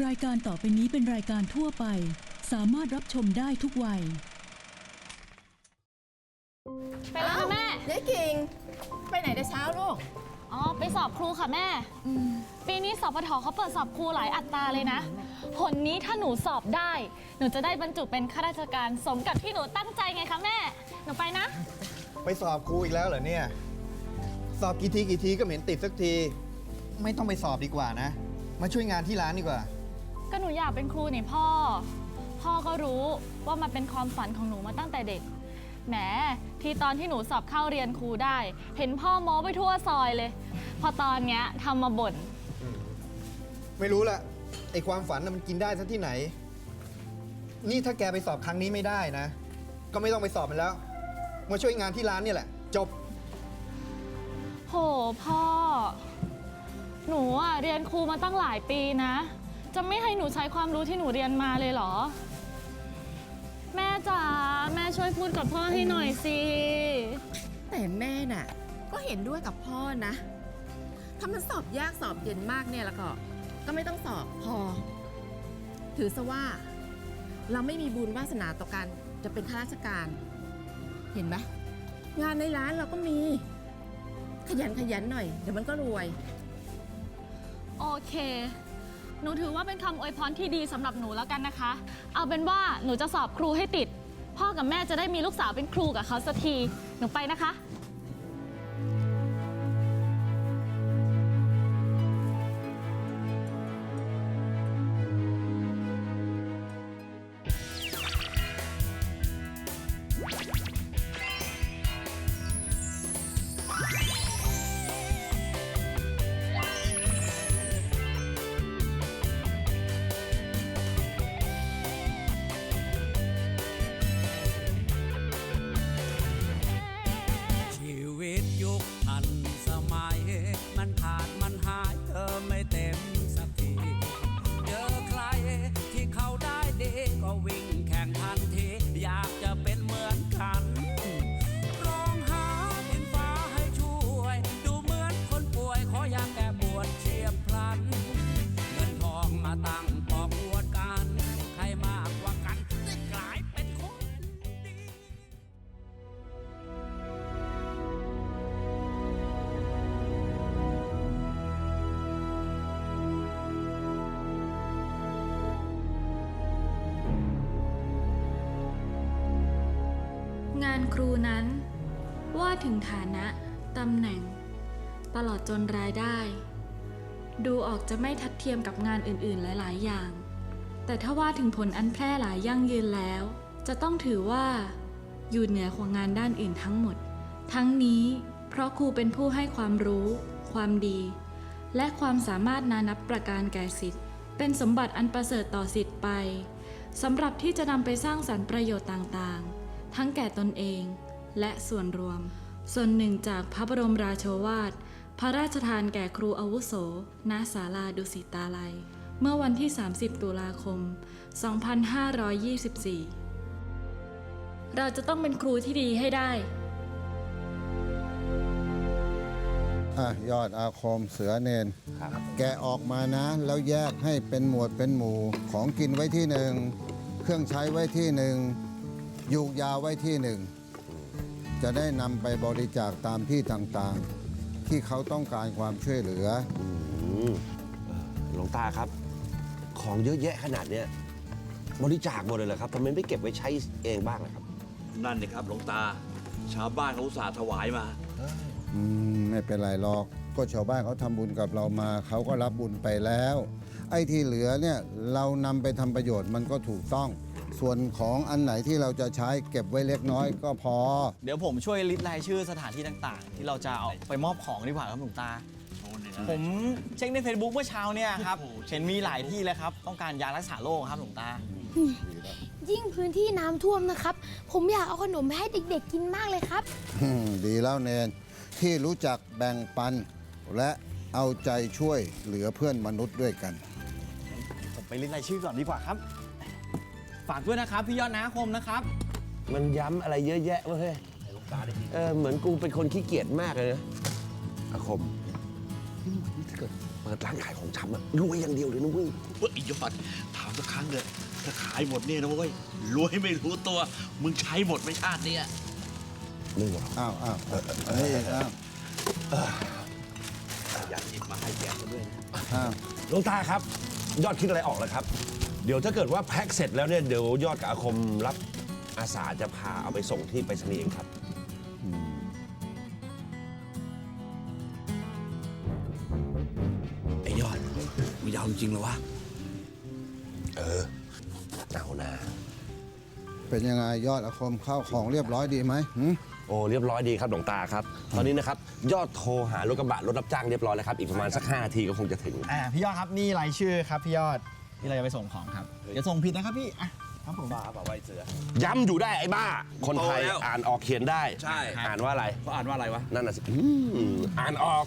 รายการต่อไปนี้เป็นรายการทั่วไป สามารถรับชมได้ทุกวัย ไปแล้วค่ะแม่ เจ๊กิ่ง ไปไหนแต่เช้าลูก อ๋อ ไปสอบครูค่ะแม่ ปีนี้สอบปทเขาเปิดสอบครูหลายอัตราเลยนะ ผลนี้ถ้าหนูสอบได้ หนูจะได้บรรจุเป็นข้าราชการสมกับที่หนูตั้งใจไงคะแม่ หนูไปนะ ไปสอบครูอีกแล้วเหรอเนี่ย สอบกี่ทีกี่ทีก็ไม่เห็นติดสักที ไม่ต้องไปสอบดีกว่านะ มาช่วยงานที่ร้านดีกว่า ก็หนูอยากเป็นครูนี่พ่อ พ่อก็รู้ว่ามันเป็นความฝันของหนูมาตั้งแต่เด็ก แหม ทีตอนที่หนูสอบเข้าเรียนครูได้ เห็นพ่อโม้ไปทั่วซอยเลย พอตอนเนี้ยทำมาบ่น ไม่รู้ละไอความฝันน่ะมันกินได้ซะที่ไหน นี่ถ้าแกไปสอบครั้งนี้ไม่ได้นะ ก็ไม่ต้องไปสอบมันแล้ว มาช่วยงานที่ร้านเนี่ยแหละ จบ โหพ่อ หนูอะเรียนครูมาตั้งหลายปีนะ จะไม่ให้หนูใช้ความรู้ที่หนูเรียนมาเลยเหรอ แม่จ๋าแม่ช่วยพูดกับพ่อให้หน่อยสิ แต่แม่น่ะ ก็เห็นด้วยกับพ่อนะ ถ้ามันสอบยากสอบเย็นมากเนี่ยแล้วก็ ก็ไม่ต้องสอบพอ ถือซะว่า เราไม่มีบุญวาสนาต่อกันจะเป็นข้าราชการ เห็นไหมงานในร้านเราก็มี ขยันขยันหน่อย เดี๋ยวมันก็รวย โอเค หนูถือว่าเป็นคำอวยพรที่ดีสำหรับหนูแล้วกันนะคะ เอาเป็นว่าหนูจะสอบครูให้ติด พ่อกับแม่จะได้มีลูกสาวเป็นครูกับเขาสักที หนูไปนะคะ ทันสมัย ฐานะตำแหน่ง ตลอดจนรายได้ ดูออกจะไม่ทัดเทียมกับงานอื่นๆ หลาย ๆ อย่าง แต่ถ้าว่าถึงผลอันแพร่หลายยั่งยืนแล้ว จะต้องถือว่าอยู่เหนือกว่างานด้านอื่นทั้งหมด ทั้งนี้เพราะครูเป็นผู้ให้ความรู้ ความดี และความสามารถนานับประการแก่สิทธิ์ เป็นสมบัติอันประเสริฐต่อสิทธิ์ไปสำหรับที่จะนำไปสร้างสรรค์ประโยชน์ต่างๆ ทั้งแก่ตนเองและส่วนรวม ส่วนหนึ่งจากพระบรมราโชวาท พระราชทานแก่ครูอาวุโส ณ ศาลาดุสิตาลัย เมื่อวันที่ 30 ตุลาคม 2524 เราจะต้องเป็นครูที่ดีให้ได้ อะยอดอาคมเสือเนน แกะออกมานะ แล้วแยกให้เป็นหมวดเป็นหมู่ ของกินไว้ที่หนึ่ง เครื่องใช้ไว้ที่หนึ่งยูกยาไว้ที่หนึ่ง จะได้นำไปบริจาคตามที่ต่างๆ ที่เขาต้องการความช่วยเหลือ อืมเอ่อหลวงตาครับ ของเยอะแยะขนาดเนี้ยบริจาคหมดเลยเหรอครับทำไมไม่เก็บไว้ใช้เองบ้างล่ะครับ นั่นนี่ครับหลวงตา ชาวบ้านเขาอุตส่าห์ถวายมา อืมไม่เป็นไรหรอก ก็ชาวบ้านเขาทำบุญกับเรามา เขาก็รับบุญไปแล้ว ไอ้ที่เหลือเนี่ยเรานำไปทำประโยชน์มันก็ถูกต้อง ส่วนของอันไหนที่เราจะใช้เก็บไว้เล็กน้อยก็พอ เดี๋ยวผมช่วยลิสต์รายชื่อสถานที่ต่าง ๆ ที่เราจะเอาไปมอบของดีกว่าครับหลวงตา ผมเช็คใน Facebook เมื่อเช้าเนี่ยครับเห็นมีหลายที่เลยครับ ต้องการยารักษาโรคครับหลวงตา ยิ่งพื้นที่น้ำท่วมนะครับ ผมอยากเอาขนมไปให้เด็กๆกินมากเลยครับ อืมดีแล้วเนนที่รู้จักแบ่งปัน และเอาใจช่วยเหลือเพื่อนมนุษย์ด้วยกัน ผมไปลิสต์รายชื่อก่อนดีกว่าครับ ฝากด้วยนะครับพี่ยอดนาคมนะครับ มันย้ำอะไรเยอะแยะเว้ยเออเหมือนกูเป็นคนขี้เกียจมากเลยนะอาคมนี่ถ้าเกิดเปิดร้านขายของชำอะรวยอย่างเดียวเลยนะเว้ยเฮ้ยไอ้ยอดถามสักครั้งเลยถ้าขายหมดเนี่ยนะเว้ยรวยไม่รู้ตัว มึงใช้หมดไม่ชาติเนี่ยไม่หรอกอ้าวอ้าวอันนี้อีกอ้าวอยากหยิบมาให้แกซะด้วยนะอ้าวหลวงตาครับ ยอดคิดอะไรออกแล้วครับ เดี๋ยวถ้าเกิดว่าแพ็คเสร็จแล้วเนี่ยเดี๋ยวยอดกับอาคมรับอาสาจะพาเอาไปส่งที่ไปรษณีย์เองครับ ไอ้ยอดมึงยาวจริงเหรอวะ เออเอานะเป็นยังไงยอดอาคมเข้าของเรียบร้อยดีไหมหืมโอ้เรียบร้อยดีครับหลวงตาครับ ตอนนี้นะครับ ยอดโทรหารถกระบะรถรับจ้างเรียบร้อยแล้วครับ อีกประมาณสัก5นาทีก็คงจะถึง อ่าพี่ยอดครับนี่รายชื่อครับพี่ยอด ที่เราจะไปส่งของครับอย่าส่งผิดนะครับพี่อะครับผม บ้าเปล่าไว้เสือ ย้ำอยู่ได้ไอ้บ้า คนไทยโตแล้วอ่านออกเขียนได้ ใช่ อ่านว่าอะไร เขาอ่านว่าอะไรวะ นั่นน่ะสิอืมอ่านออก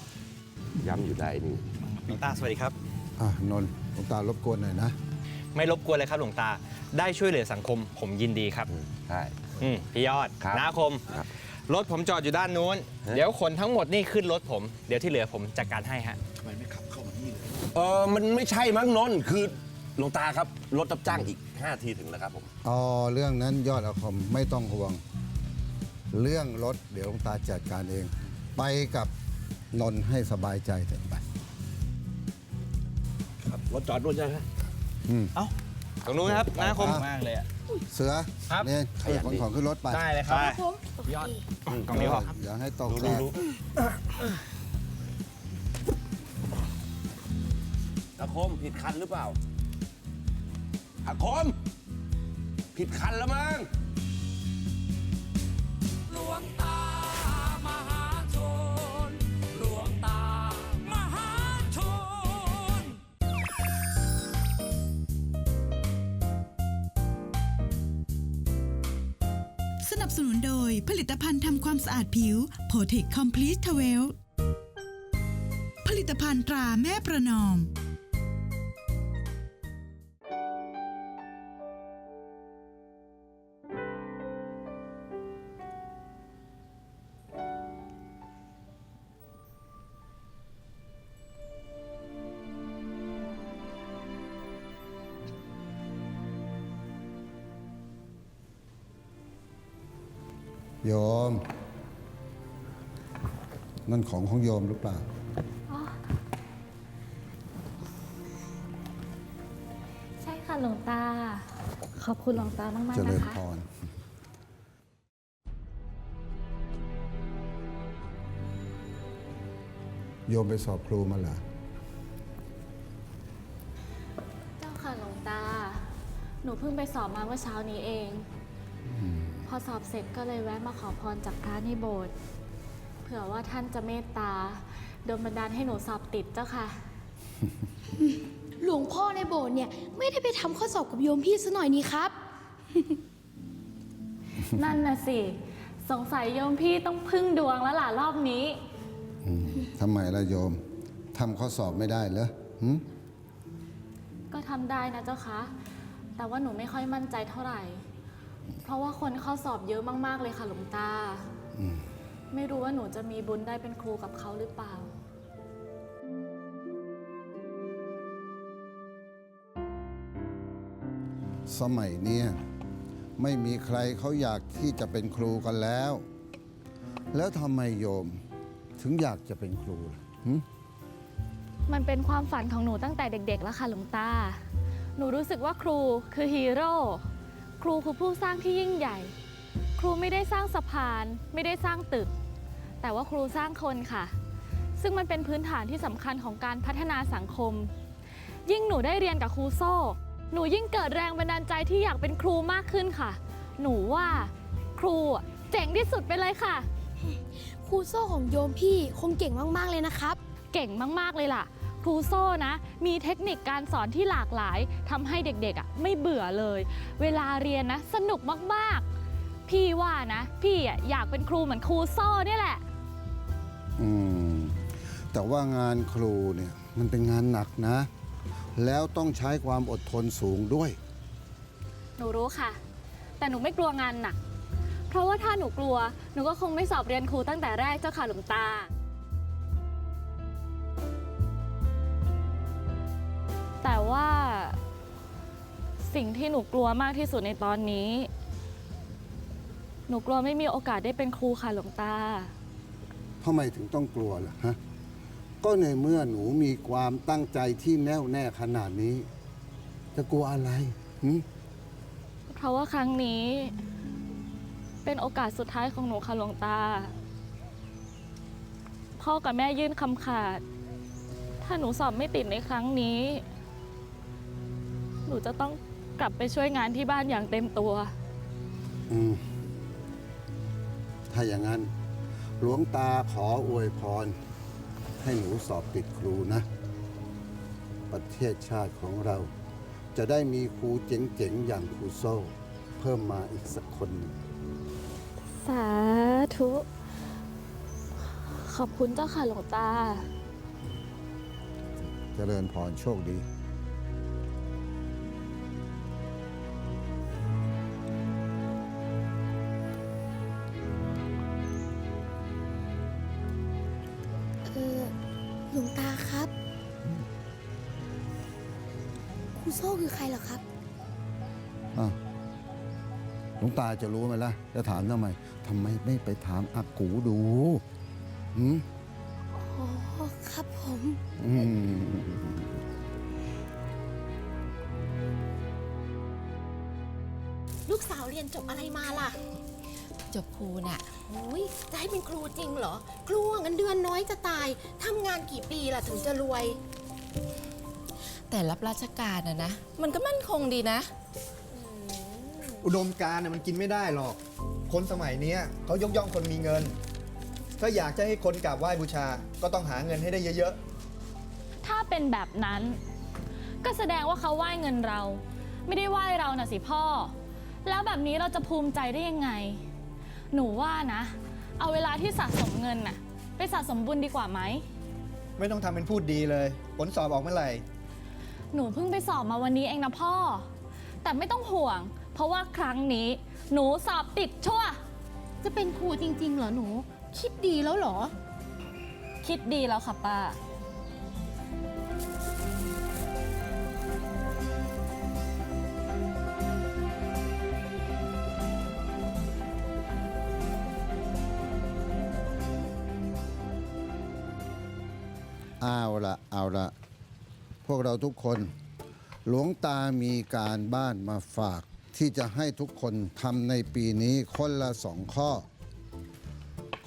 ย้ำอยู่ได้นี่ หลวงตาสวัสดีครับ อะนนท์หลวงตารบกวนหน่อยนะ ไม่รบกวนเลยครับหลวงตาได้ช่วยเหลือสังคม ผมยินดีครับใช่ อืมพี่ยอดครับนาคมครับ รถผมจอดอยู่ด้านนู้นฮะเดี๋ยวคนทั้งหมดนี่ขึ้นรถผม เดี๋ยวที่เหลือผมจัดการให้ฮะทำไมไม่ขับเข้ามานี่เลยเออมันไม่ใช่มั้งนนท์คือ หลวงตาครับ รถรับจ้างอีก5นาทีถึงแล้วครับผม อ๋อเรื่องนั้นยอดอาคมไม่ต้องห่วง เรื่องรถเดี๋ยวหลวงตาจัดการเอง ไปกับนนท์ให้สบายใจเถอะไป ครับ รถจอดด้วยใช่ไหมอืมตรงนู้นครับนาคม มากเลยอะ เสือครับ เนี่ยช่วยขนของขึ้นรถไปได้เลยครับ ผมยอด กล่องนี้พอ อย่าให้ตกดูแตดูกดูอาคมผิดคันหรือเปล่า อาคม ผิดคันแล้วมั้ง หลวงตามหาชน หลวงตามหาชน สนับสนุนโดยผลิตภัณฑ์ทำความสะอาดผิว p o t e c Complete t w e l ผลิตภัณฑ์ตราแม่ประนอม โยม นั่นของของโยมหรือเปล่าใช่ค่ะหลวงตา ขอบคุณหลวงตามากเจๆรินะญคะพรโยมไปสอบครูมาเหรอ เจ้าค่ะหลวงตา หนูเพิ่งไปสอบมาเมื่อเช้านี้เอง พอสอบเสร็จก็เลยแวะมาขอพรจากพระในโบสถ์เผื่อว่าท่านจะเมตตาโดนบันดาลให้หนูสอบติดเจ้าค่ะ หลวงพ่อในโบสถ์เนี่ย ไม่ได้ไปทำข้อสอบกับโยมพี่ซะหน่อยนี่ครับ นั่นน่ะสิ สงสัยโยมพี่ต้องพึ่งดวงแล้วล่ะรอบนี้ อืมทำไมล่ะโยมทำข้อสอบไม่ได้เหรอหืมก็ทำได้นะเจ้าคะ แต่ว่าหนูไม่ค่อยมั่นใจเท่าไหร่ เพราะว่าคนเข้าสอบเยอะมาก ๆ เลยค่ะหลวงตาไม่รู้ว่าหนูจะมีบุญได้เป็นครูกับเขาหรือเปล่า สมัยเนี้ยไม่มีใครเขาอยากที่จะเป็นครูกันแล้ว แล้วทำไมโยมถึงอยากจะเป็นครูล่ะหืมมันเป็นความฝันของหนูตั้งแต่เด็ก ๆ แล้วค่ะหลวงตา หนูรู้สึกว่าครูคือฮีโร่ค รูคือผู้สร้างที่ยิ่งใหญ่ ครูไม่ได้สร้างสะพาน ไม่ได้สร้างตึก แต่ว่าครูสร้างคนค่ะ ซึ่งมันเป็นพื้นฐานที่สำคัญของการพัฒนาสังคม ยิ่งหนูได้เรียนกับครูโซ่ หนูยิ่งเกิดแรงบันดาลใจที่อยากเป็นครูมากขึ้นค่ะ หนูว่าครูอะเจ๋งที่สุดไปเลยค่ะ ครูโซ่ของโยมพี่คงเก่งมากๆเลยนะครับ เก่งมากๆเลยล่ะ ครูโซ่นะ มีเทคนิคการสอนที่หลากหลายทำให้เด็กๆอะไม่เบื่อเลย เวลาเรียนนะ สนุกมากๆ พี่ว่านะ พี่อะอยากเป็นครูเหมือนครูโซ่เนี่ยแหละ อืม แต่ว่างานครูเนี่ยมันเป็นงานหนักนะ แล้วต้องใช้ความอดทนสูงด้วย หนูรู้ค่ะ แต่หนูไม่กลัวงานหนัก เพราะว่าถ้าหนูกลัว หนูก็คงไม่สอบเรียนครูตั้งแต่แรกเจ้าค่ะหลวงตา สิ่งที่หนูกลัวมากที่สุดในตอนนี้ หนูกลัวไม่มีโอกาสได้เป็นครูค่ะหลวงตา ทำไมถึงต้องกลัวล่ะฮะ ก็ในเมื่อหนูมีความตั้งใจที่แน่วแน่ขนาดนี้ จะกลัวอะไรหึเพราะว่าครั้งนี้ เป็นโอกาสสุดท้ายของหนูค่ะหลวงตา พ่อกับแม่ยื่นคำขาด ถ้าหนูสอบไม่ติดในครั้งนี้ หนูจะต้องกลับไปช่วยงานที่บ้านอย่างเต็มตัว อืม ถ้าอย่างนั้น หลวงตาขออวยพร ให้หนูสอบติดครูนะ ประเทศชาติของเรา จะได้มีครูเจ๋งๆ อย่างครูโซ่ เพิ่มมาอีกสักคนหนึ่งสาธุ ขอบคุณเจ้าค่ะหลวงตา เจริญพรโชคดี โซ่คือใครเหรอครับ อ้าวหลวงตาจะรู้ไหมล่ะ จะถามทำไมทำไมไม่ไปถามอากูดูหืมอ๋อครับผม อืม ลูกสาวเรียนจบอะไรมาล่ะจบครูน่ะ โอ้ยจะให้เป็นครูจริงเหรอ ครูเงินเดือนน้อยจะตาย ทำงานกี่ปีล่ะถึงจะรวย แต่รับราชการอะนะ มันก็มั่นคงดีนะ อุดมการณ์น่ะมันกินไม่ได้หรอก คนสมัยเนี้ยเขายกย่องคนมีเงิน ถ้าอยากจะให้คนกราบไหว้บูชา ก็ต้องหาเงินให้ได้เยอะถ้าเป็นแบบนั้น ก็แสดงว่าเขาไหว้เงินเรา ไม่ได้ไหว้เราน่ะสิพ่อ แล้วแบบนี้เราจะภูมิใจได้ยังไง หนูว่านะ เอาเวลาที่สะสมเงินน่ะ ไปสะสมบุญดีกว่าไหม ๆ ไม่ต้องทำเป็นพูดดีเลย ผลสอบออกเมื่อไหร่ หนูเพิ่งไปสอบมาวันนี้เองนะพ่อ แต่ไม่ต้องห่วง เพราะว่าครั้งนี้ หนูสอบติดชัวร์จะเป็นครูจริง ๆ เหรอหนู คิดดีแล้วเหรอ คิดดีแล้วค่ะป้า เอาละเอาละ พวกเราทุกคน หลวงตามีการบ้านมาฝาก ที่จะให้ทุกคนทำในปีนี้คนละสองข้อ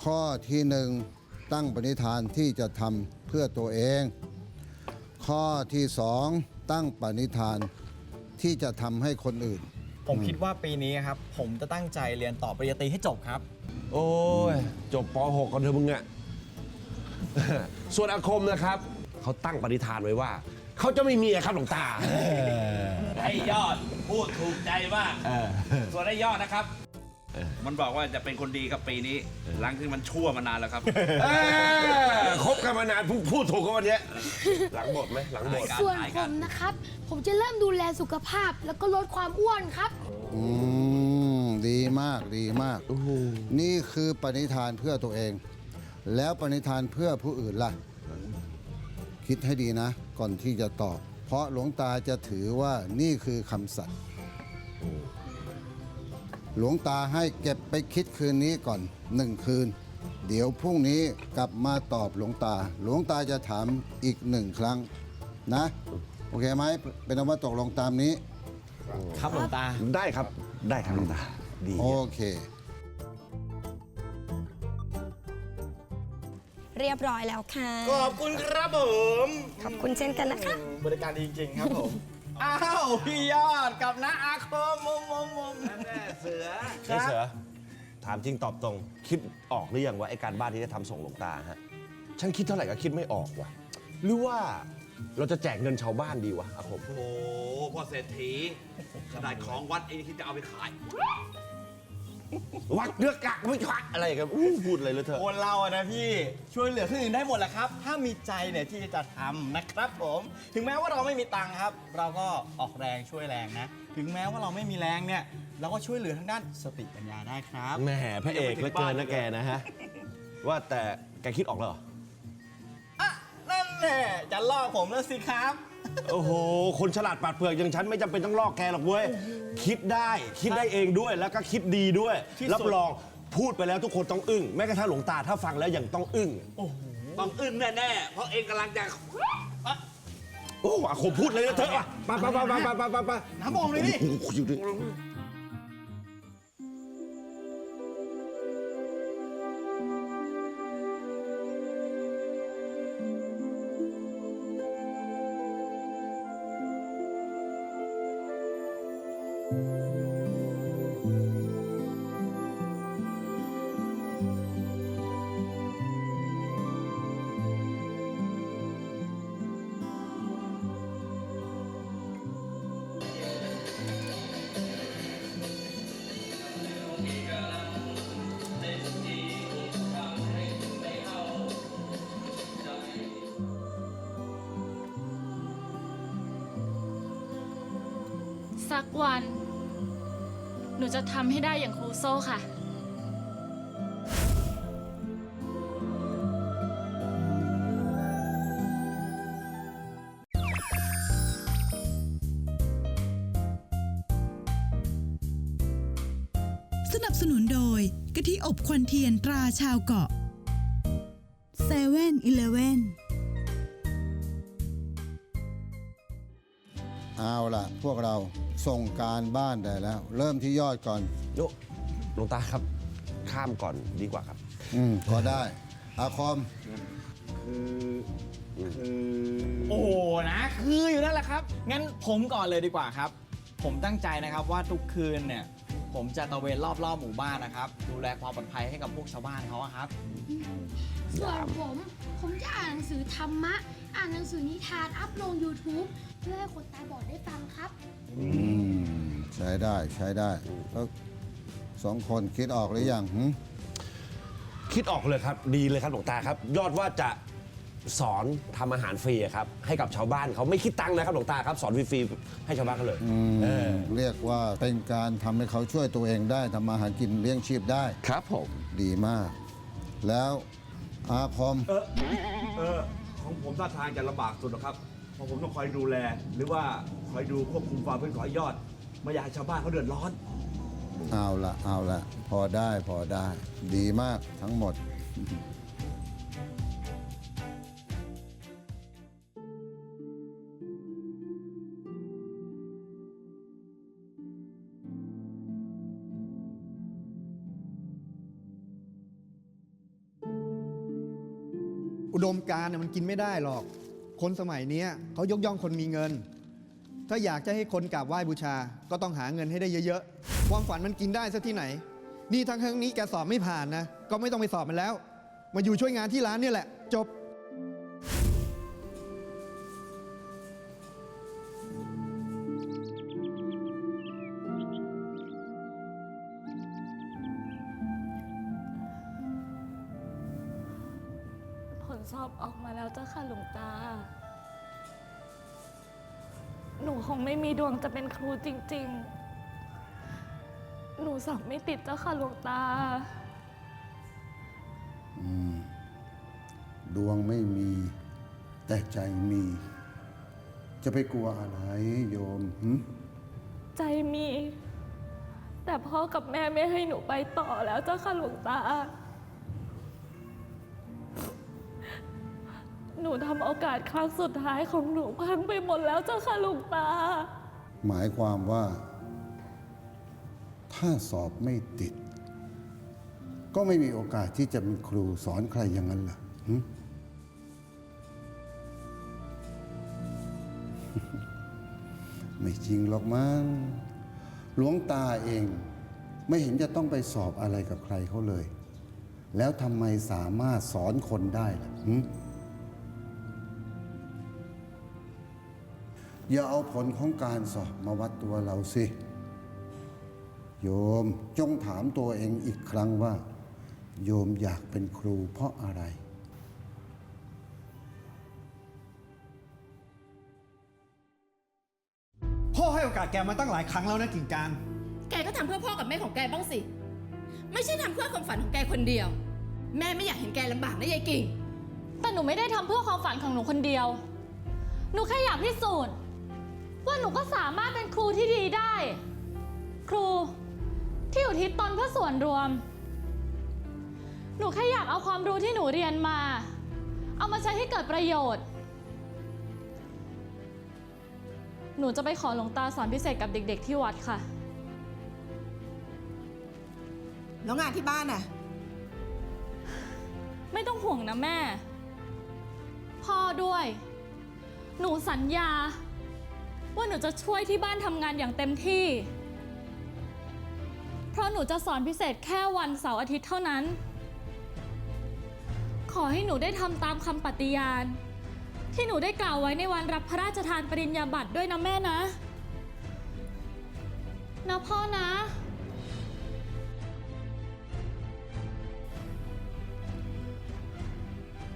ข้อที่หนึ่งตั้งปณิธานที่จะทำเพื่อตัวเอง ข้อที่สองตั้งปณิธานที่จะทำให้คนอื่น ผมคิดว่าปีนี้ครับ ผมจะตั้งใจเรียนต่อปริญญาตรีให้จบครับ โอ้ย จบป .6 กันเถอะมึงอะ ส่วนอาคมนะครับ เขาตั้งปณิธานไว้ว่า เขาจะไม่มีอะครับหลวงตา ไอ้ยอดพูดถูกใจมากส่วนไอ้ยอดนะครับ มันบอกว่าจะเป็นคนดีครับปีนี้ หลังที่มันชั่วมานานแล้วครับ เอ้ยคบกันมานานพูดพูดถูกกันวันเนี้ยหลังบทไหมหลังบทการส่วนหายผกันมนะครับ ผมจะเริ่มดูแลสุขภาพแล้วก็ลดความอ้วนครับ อืมดีมากดีมาก นี่คือปณิธานเพื่อตัวเอง แล้วปณิธานเพื่อผู้อื่นล่ะ คิดให้ดีนะ ก่อนที่จะตอบ เพราะหลวงตาจะถือว่านี่คือคำสัตย์หลวงตาให้เก็บไปคิดคืนนี้ก่อนหนึ่งคืน เดี๋ยวพรุ่งนี้กลับมาตอบหลวงตา หลวงตาจะถามอีกหนึ่งครั้งนะ โอเคไหมเป็นอันว่าตกลงตามนี้ ครับหลวงตา ได้ครับ ได้ครับหลวงตา ดีโอเค เรียบร้อยแล้วค่ะ ขอบคุณครับผมขอบคุณเช่นกันนะคะ บริการดีจริงๆครับผม อ้าวพี่ยอดกับน้าอาคมมมมมมเสือเฮ้ยเสือถามจริงตอบตรง คิดออกหรือยังว่าไอ้การบ้านที่จะทำส่งหลวงตาฮะฉันคิดเท่าไหร่ก็คิดไม่ออกว่ะ หรือว่าเราจะแจกเงินชาวบ้านดีวะอาคมโอ้โหพ่อเศรษฐีขนาดของวัดเองที่จะเอาไปขาย วักเลือกกะไม่ควักอะไรกันอู้พูดอะไรเลยเถอะคนเราอะนะพี่ช่วยเหลือคนอื่นได้หมดแหละครับ ถ้ามีใจเนี่ยที่จะทำนะครับผม ถึงแม้ว่าเราไม่มีตังค์ครับ เราก็ออกแรงช่วยแรงนะ ถึงแม้ว่าเราไม่มีแรงเนี่ย เราก็ช่วยเหลือทางด้านสติปัญญาได้ครับ แหมพระเอกเหลือเกินนะแกนะฮะ ว่าแต่แกคิดออกแล้วเหรออะนั่นแหละจะล่อผมแล้วสิครับ โอ้โห คนฉลาดปราดเปลือกอย่างฉันไม่จำเป็นต้องลอกแกหรอกเว้ย คิดได้ คิดได้เองด้วย แล้วก็คิดดีด้วย ที่สุด รับรอง พูดไปแล้วทุกคนต้องอึ้ง แม้กระทั่งหลวงตาถ้าฟังแล้วยังต้องอึ้ง ต้องอึ้งแน่ๆ เพราะเองกำลังจะ โอ้อาคมพูดเลยนะเถอะไปไปไปไปไปไปไปน้ำมองเลยดิโอ้โหอยู่ดิ สักวัน หนูจะทำให้ได้อย่างครูโซ่ค่ะ สนับสนุนโดยกะทิอบควันเทียนตราชาวเกาะ7 e เ e ่ e อ เอาล่ะ พวกเราส่งการบ้านได้แล้ว เริ่มที่ยอดก่อน โยหลวงตาครับ ข้ามก่อนดีกว่าครับ อืมก็ได้ อาคอม โอ้โหนะคืออยู่นั่นแหละครับ งั้นผมก่อนเลยดีกว่าครับ ผมตั้งใจนะครับว่าทุกคืนเนี่ย ผมจะตระเวนรอบๆหมู่บ้านนะครับ ดูแลความปลอดภัยให้กับพวกชาวบ้านเขาอะครับ ส่วนผม ผมจะอ่านหนังสือธรรมะ อ่านหนังสือนิทานอัพลง YouTube เพื่อให้คนตาบอดได้ฟังครับ อืมใช้ได้ใช้ได้แล้วสองคนคิดออกหรือยังหึคิดออกเลยครับ ดีเลยครับหลวงตาครับ ยอดว่าจะสอนทำอาหารฟรีอะครับ ให้กับชาวบ้านเขาไม่คิดตังค์นะครับหลวงตาครับ สอนฟรีๆให้ชาวบ้านเขาเลยอืมเออเรียกว่าเป็นการทำให้เขาช่วยตัวเองได้ทำมาหากินเลี้ยงชีพได้ครับผม ดีมาก แล้วอาคอมเออเออ ของผมท่าทางจะลำบากสุดหรอกครับ เพราะผมต้องคอยดูแล หรือว่าคอยดูควบคุมความเป็นขอยยอด ไม่อยากให้ชาวบ้านเขาเดือดร้อน เอาละเอาละพอได้พอได้ ดีมากทั้งหมด ดมการณ์น่ะมันกินไม่ได้หรอก คนสมัยนี้เขายกย่องคนมีเงิน ถ้าอยากจะให้คนกราบไหว้บูชา ก็ต้องหาเงินให้ได้เยอะๆ ความฝันมันกินได้ซะที่ไหน นี่ทั้งครั้งนี้แกสอบไม่ผ่านนะ ก็ไม่ต้องไปสอบมันแล้ว มาอยู่ช่วยงานที่ร้านเนี่ยแหละ จบ สอบออกมาแล้วเจ้าค่ะหลวงตา หนูคงไม่มีดวงจะเป็นครูจริง ๆ หนูสอบไม่ติดเจ้าค่ะหลวงตา อืม ดวงไม่มี แต่ใจมี จะไปกลัวอะไรโยมหึใจมี แต่พ่อกับแม่ไม่ให้หนูไปต่อแล้วเจ้าค่ะหลวงตา ทำโอกาสครั้งสุดท้ายของหนูพังไปหมดแล้วเจ้าค่ะหลวงตา หมายความว่า ถ้าสอบไม่ติด ก็ไม่มีโอกาสที่จะเป็นครูสอนใครอย่างนั้นเหรอหึไม่จริงหรอกมั้งหลวงตาเอง ไม่เห็นจะต้องไปสอบอะไรกับใครเขาเลย แล้วทำไมสามารถสอนคนได้ล่ะหึ อย่าเอาผลของการสอบมาวัดตัวเราสิ โยมจงถามตัวเองอีกครั้งว่า โยมอยากเป็นครูเพราะอะไรพ่อให้โอกาสแกมาตั้งหลายครั้งแล้วนะกิ่งการ แกก็ทำเพื่อพ่อกับแม่ของแกบ้างสิ ไม่ใช่ทำเพื่อความฝันของแกคนเดียว แม่ไม่อยากเห็นแกลำบากนะยายกิ่ง แต่หนูไม่ได้ทำเพื่อความฝันของหนูคนเดียว หนูแค่อยากพิสูจน์ ว่าหนูก็สามารถเป็นครูที่ดีได้ ครูที่อุทิศตนเพื่อส่วนรวม หนูแค่อยากเอาความรู้ที่หนูเรียนมา เอามาใช้ให้เกิดประโยชน์ หนูจะไปขอหลวงตาสอนพิเศษกับเด็ก ๆ ที่วัดค่ะ แล้วงานที่บ้านน่ะ ไม่ต้องห่วงนะแม่ พ่อด้วย หนูสัญญา ว่าหนูจะช่วยที่บ้านทำงานอย่างเต็มที่ เพราะหนูจะสอนพิเศษแค่วันเสาร์อาทิตย์เท่านั้น ขอให้หนูได้ทำตามคำปฏิญาณ ที่หนูได้กล่าวไว้ในวันรับพระราชทานปริญญาบัตรด้วยนะแม่นะ นะพ่อนะ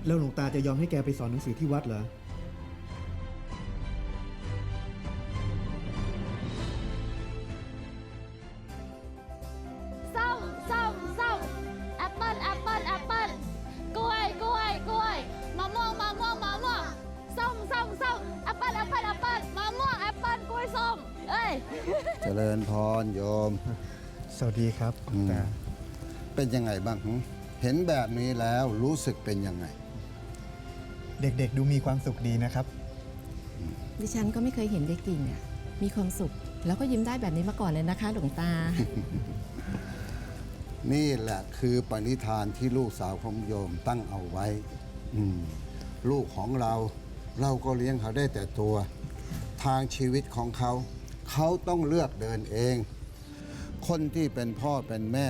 แล้วหลวงตาจะยอมให้แกไปสอนหนังสือที่วัดเหรอ ริญพรโยม สวัสดีครับหลวงตาเป็นยังไงบ้างหึเห็นแบบนี้แล้วรู้สึกเป็นยังไง เด็กๆดูมีความสุขดีนะครับ ดิฉันก็ไม่เคยเห็นเด็กกิ่งอะมีความสุข แล้วก็ยิ้มได้แบบนี้มาก่อนเลยนะคะ หลวงตา นี่แหละคือปณิธานที่ลูกสาวของโยมตั้งเอาไว้ อืมลูกของเรา เราก็เลี้ยงเขาได้แต่ตัว ทางชีวิตของเขา เขาต้องเลือกเดินเอง คนที่เป็นพ่อเป็นแม่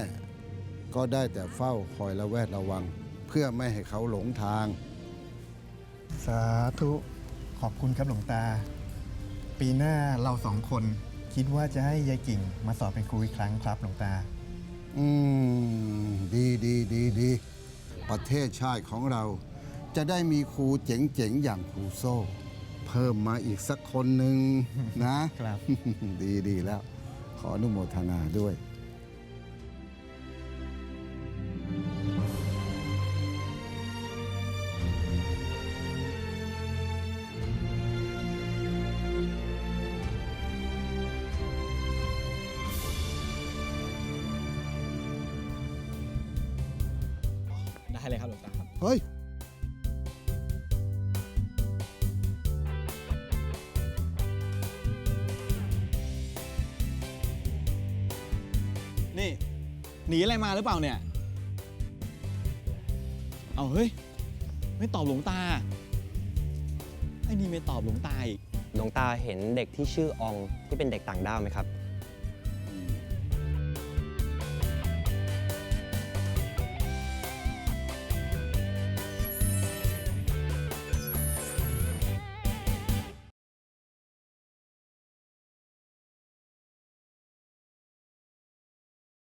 ก็ได้แต่เฝ้าคอยระแวดระวัง เพื่อไม่ให้เขาหลงทาง สาธุขอบคุณครับหลวงตา ปีหน้าเราสองคนคิดว่าจะให้ยายกิ่งมาสอบเป็นครูอีกครั้งครับหลวงตา อืม ดีดีดีดี ประเทศชาติของเราจะได้มีครูเจ๋งๆอย่างครูโซ่ เพิ่มมาอีกสักคนหนึ่งนะครับ ดีดีแล้ว ขออนุโมทนาด้วยได้เลยครับหลวงตาครับ เฮ้ย หนีอะไรมาหรือเปล่าเนี่ย เอาเฮ้ย ไม่ตอบหลวงตา ไอ้นี่ไม่ตอบหลวงตาอีก หลวงตาเห็นเด็กที่ชื่ออองที่เป็นเด็กต่างด้าวไหมครับ